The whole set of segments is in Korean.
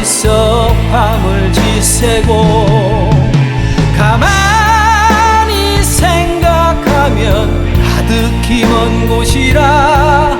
있어 밤을 지새고 가만히 생각하면 가득히 먼 곳이라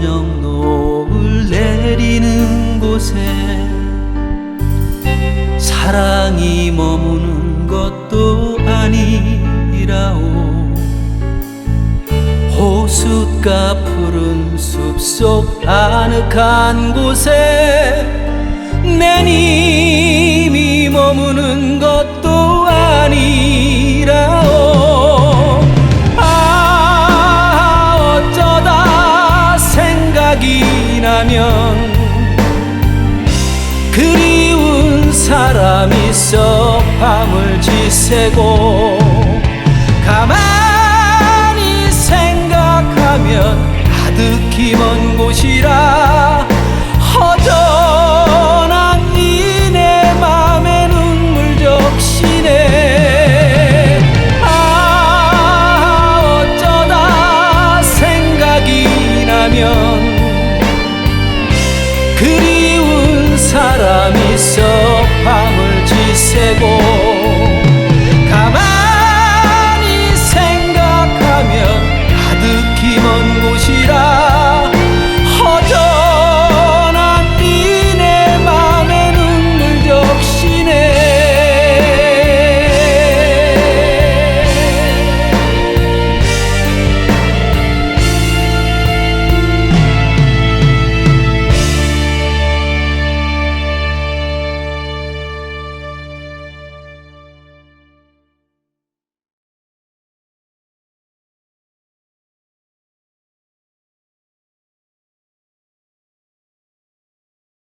저녁 노을 내리는 곳에 사랑이 머무는 것도 아니라오. 호숫가 푸른 숲속 아늑한 곳에 내님 나면 그리운 사람 있어 밤을 지새고 그리운 사람 있어 밤을 지새고